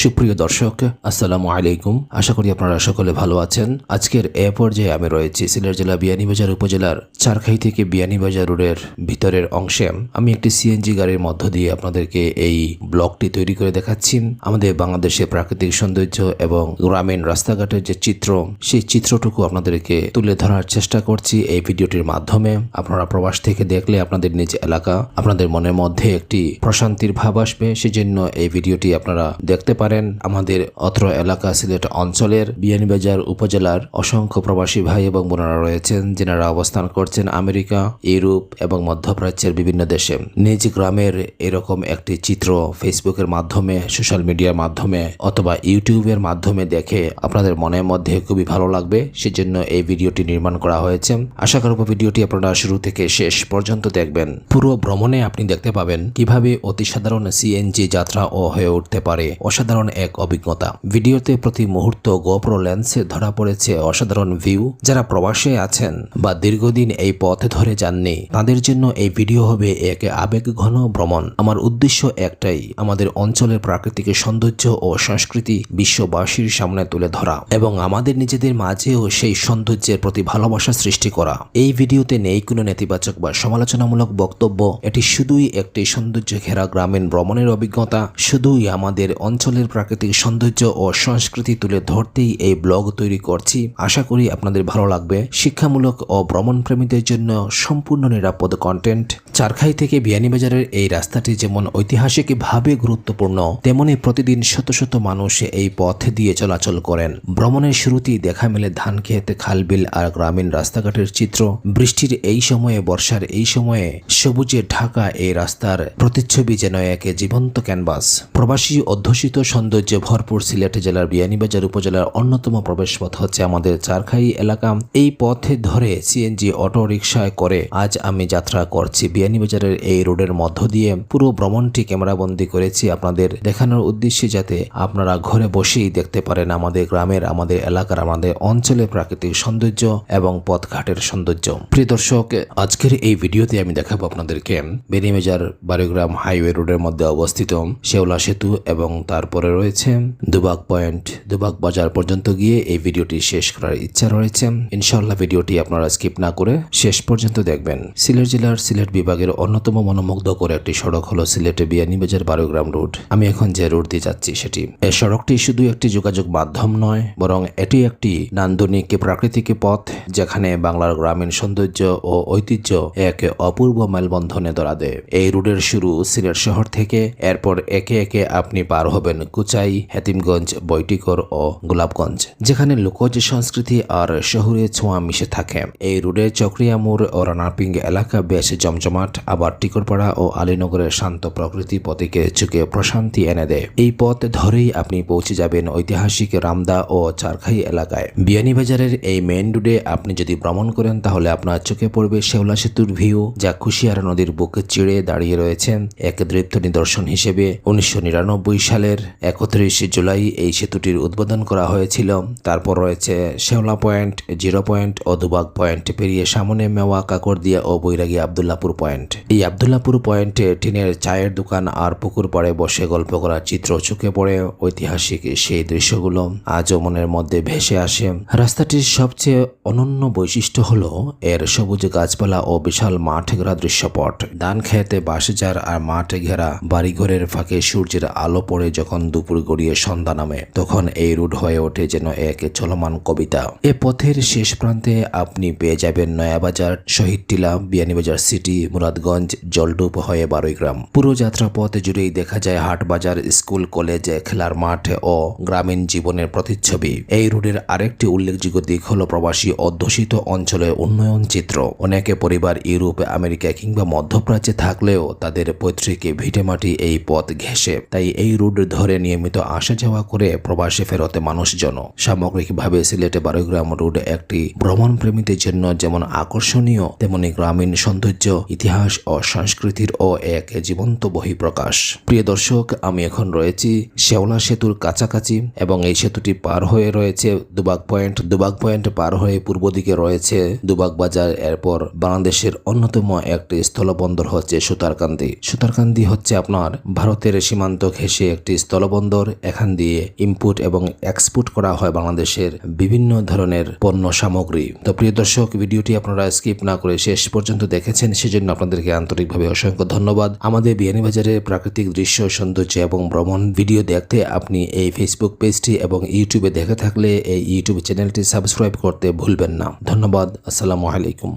সুপ্রিয় দর্শক, আসসালামু আলাইকুম। আশা করি আপনারা সকলে ভালো আছেন। আজকের এ পর্যায়ে আমি রয়েছি সিলেট জেলা বিয়ানীবাজার উপজেলার চারখাই থেকে বিয়ানীবাজার রোডের ভিতরের অংশে। আমি একটি সিএনজি গাড়ির মধ্য দিয়ে আপনাদেরকে এই ব্লগটি তৈরি করে দেখাচ্ছি। আমাদের বাংলাদেশের প্রাকৃতিক সৌন্দর্য এবং গ্রামীণ রাস্তাঘাটের যে চিত্র, সেই চিত্রটুকু আপনাদেরকে তুলে ধরার চেষ্টা করছি এই ভিডিওটির মাধ্যমে। আপনারা প্রবাস থেকে দেখলে আপনাদের নিজ এলাকা, আপনাদের মনের মধ্যে একটি প্রশান্তির ভাব আসবে। সেজন্য এই ভিডিওটি আপনারা দেখতে পারেন। আমাদের অত্র এলাকা সিলেট অঞ্চলের বিয়ানীবাজার উপজেলার অসংখ্য প্রবাসী ভাই এবং বোনেরা রয়েছেন, যেনারা অবস্থান করছেন আমেরিকা, ইউরোপ এবং মধ্যপ্রাচ্যের বিভিন্ন দেশে। নিজ গ্রামের এরকম একটি চিত্র ফেসবুকের মাধ্যমে, সোশ্যাল মিডিয়ার মাধ্যমে অথবা ইউটিউবের মাধ্যমে দেখে আপনাদের মনের মধ্যে খুবই ভালো লাগবে। সেজন্য এই ভিডিওটি নির্মাণ করা হয়েছে। আশা করব ভিডিওটি আপনারা শুরু থেকে শেষ পর্যন্ত দেখবেন। পুরো ভ্রমণে আপনি দেখতে পাবেন কীভাবে অতি সাধারণ সিএনজি যাত্রা ও হয়ে উঠতে পারে। অসাধারণ এক অভিজ্ঞতা। ভিডিওতে প্রতি মুহূর্ত গোপ্রো লেন্সে ধরা পড়েছে অসাধারণ ভিউ যারা প্রবাসে আছেন বা দীর্ঘদিন এই পথ ধরে যাননি, তাদের জন্য এই ভিডিও হবে এক আবেগ ঘন ভ্রমণ। আমার উদ্দেশ্য একটাই, আমাদের অঞ্চলের প্রাকৃতিক সৌন্দর্য ও সংস্কৃতি বিশ্ববাসীর সামনে তুলে ধরা এবং আমাদের নিজেদের মাঝেও সেই সৌন্দর্যের প্রতি ভালোবাসা সৃষ্টি করা। এই ভিডিওতে নেই কোনো নেতিবাচক বা সমালোচনামূলক বক্তব্য। এটি শুধুই একটি সৌন্দর্য ঘেরা গ্রামীণ ভ্রমণের অভিজ্ঞতা। শুধুই আমাদের অঞ্চলের প্রাকৃতিক সৌন্দর্য ও সংস্কৃতি তুলে ধরতেই এই ব্লগ তৈরি করছি। আশা করি আপনাদের ভালো লাগবে। শিক্ষামূলক ও ভ্রমণ প্রেমীদের জন্য সম্পূর্ণ নিরাপদ কন্টেন্ট চারখাই থেকে বিয়ানীবাজারের এই রাস্তাটি যেমন ঐতিহাসিকভাবে গুরুত্বপূর্ণ, তেমনি প্রতিদিন শত শত মানুষ এই পথ দিয়ে চলাচল করেন। ভ্রমণের শুরুতেই দেখা মেলে ধান ক্ষেত খালবিল আর গ্রামীণ রাস্তাঘাটের চিত্র। বৃষ্টির এই সময়ে, বর্ষার এই সময়ে সবুজে ঢাকা এই রাস্তার প্রতিচ্ছবি যেন এক জীবন্ত ক্যানভাস। প্রবাসী অধ্যুষিত সৌন্দর্যে ভরপুর সিলেট জেলার বিয়ানীবাজার উপজেলার অন্যতম প্রবেশপথ হচ্ছে আমাদের চারখাই এলাকা। এই পথে ধরে সিএনজি অটো রিক্সায় করে আজ আমি যাত্রা করছি। বিয়ানীবাজারের এই রোডের মধ্য দিয়ে পুরো ভ্রমণটি ক্যামেরাবন্দি করেছি আপনাদের দেখানোর উদ্দেশ্যে যাতে আপনারা ঘরে বসেই দেখতে পারেন আমাদের গ্রামের, আমাদের এলাকার, আমাদের অঞ্চলের প্রাকৃতিক সৌন্দর্য এবং পথঘাটের সৌন্দর্য। প্রিয় দর্শক, আজকের এই ভিডিওতে আমি দেখাবো আপনাদেরকে বেনিমেজার বাড়িগ্রাম হাইওয়ে রোডের মধ্যে অবস্থিত শেওলা সেতু এবং তারপরে রয়েছে। দুবাগ পয়েন্ট, দুবাগ বাজার পর্যন্ত গিয়ে এই ভিডিওটি শেষ করার ইচ্ছা রয়েছে। ইনশাল্লাহ ভিডিওটি আপনারা স্কিপ না করে শেষ পর্যন্ত দেখবেন। সিলেট জেলার সিলেট বিভাগের অন্যতম মনোমুগ্ধকর একটি সড়ক হলো সিলেটে বিয়ানীবাজার বারোগ্রাম রোড। আমি এখন যে রোড দিয়ে যাচ্ছি সেটি। এই সড়কটি শুধু একটি যোগাযোগ মাধ্যম নয়, বরং এটি একটি নান্দনিক প্রাকৃতিক পথ, যেখানে বাংলার গ্রামীণ সৌন্দর্য ও ঐতিহ্য এক অপূর্ব মেলবন্ধনে ধরা দেয়। এই রোডের শুরু সিলেট শহর থেকে, এরপর একে একে আপনি পার হবেন কুচাই, হেতিমগঞ্জ, বৈটিকর ও গোলাপগঞ্জ, যেখানে লোকজ সংস্কৃতি আর শহুরে ছোঁয়া মিশে থাকে। এই রোডের চক্রিয়া মোড় ও রানাপিং এলাকা বেশ জমজমাট। আবার টিকরপাড়া ও আলীনগরের শান্ত প্রকৃতি পথিকে চুকে প্রশান্তি এনে দেয়। এই পথ ধরেই আপনি পৌঁছে যাবেন ঐতিহাসিক রামদা ও চারখাই এলাকায়। বিয়ানীবাজারের এই মেইন রোডে আপনি যদি ভ্রমণ করেন, তাহলে আপনার চোখে পড়বে শেওলা সেতুর ভিউ, যা কুশিয়ারা নদীর বুকে চিড়ে দাঁড়িয়ে রয়েছেন এক দৃপ্ত নিদর্শন হিসেবে উনিশশো নিরানব্বই সালের একত্রিশে জুলাই এই সেতুটির উদ্বোধন করা হয়েছিল। তারপর রয়েছে শেওলা পয়েন্ট, জিরো পয়েন্ট ও দুবাগ পয়েন্ট পেরিয়ে সামনে মেওয়া, কাকরদিয়া ও বৈরাগী আবদুল্লাপুর পয়েন্ট। এই আবদুল্লাপুর পয়েন্টে টিনের চায়ের দোকান আর পুকুর পাড়ে বসে গল্প করার চিত্র চোখে পড়ে ঐতিহাসিক সেই দৃশ্যগুলো। আজও মনের মধ্যে ভেসে আসে। রাস্তাটির সবচেয়ে অনন্য বৈশিষ্ট্য হলো এর সবুজ গাছপালা ও বিশাল মাঠ ঘেরা দৃশ্যপট। ধান খেতে বাঁশঝাড় আর মাঠ ঘেরা বাড়িঘরের ফাঁকে সূর্যের আলো পড়ে যখন দুপুর গড়িয়ে সন্ধ্যা নামে। তখন এই রুট হয়ে ওঠে যেন এক চলমান কবিতা। এ পথের শেষ প্রান্তে আপনি পেয়ে যাবেন নয়াবাজার শহীদ টিলা বিয়ানীবাজার সিটি, মুরাদগঞ্জ জলডুব হয়ে বারোইগ্রাম। পুরো যাত্রা পথ জুড়েই দেখা যায় হাট বাজার স্কুল, কলেজ, খেলার মাঠ ও গ্রামীণ জীবনের প্রতিচ্ছবি। এই রোডের আরেকটি উল্লেখযোগ্য দিক হল প্রবাসী অধ্যুষিত অঞ্চলের উন্নয়ন চিত্র। অনেকে পরিবার ইউরোপ, আমেরিকা কিংবা মধ্যপ্রাচ্যে থাকলেও তাদের পৈতৃক ভিটেমাটি এই পথ ঘেঁষে। তাই এই রুট ধরে নিয়মিত আসা যাওয়া করে প্রবাসে ফেরতে মানুষজন। সামগ্রিকভাবে সিলেটে বারোগ্রাম রোড একটি ভ্রমণ প্রেমীদের জন্য যেমন আকর্ষণীয়, তেমনি গ্রামীণ সৌন্দর্য, ইতিহাস ও সংস্কৃতির ও এক জীবন্ত বহিঃপ্রকাশ। প্রিয় দর্শক, আমি এখন রয়েছি শেওলা সেতুর কাছাকাছি এবং এই সেতুটি পার হয়ে রয়েছে দুবাগ পয়েন্ট। দুবাগ পয়েন্ট পার হয়ে পূর্ব দিকে রয়েছে দুবাগ বাজার। এরপর বাংলাদেশের অন্যতম একটি স্থলবন্দর হচ্ছে সুতারকান্দি। সুতারকান্দি হচ্ছে আপনার ভারতের সীমান্ত ঘেঁষে একটি স্থল স্থলবন্দর এখান দিয়ে ইনপুট এবং এক্সপোর্ট করা হয় বাংলাদেশের বিভিন্ন ধরনের পণ্য সামগ্রী। তো প্রিয় দর্শক, ভিডিওটি আপনারা স্কিপ না করে শেষ পর্যন্ত দেখেছেন, সেজন্য আপনাদেরকে আন্তরিকভাবে অসংখ্য ধন্যবাদ। আমাদের বিয়ানীবাজারের প্রাকৃতিক দৃশ্য, সৌন্দর্য এবং ভ্রমণ ভিডিও দেখতে আপনি এই ফেসবুক পেজটি এবং ইউটিউবে দেখে থাকলে এই ইউটিউব চ্যানেলটি সাবস্ক্রাইব করতে ভুলবেন না। ধন্যবাদ, আসসালামু আলাইকুম।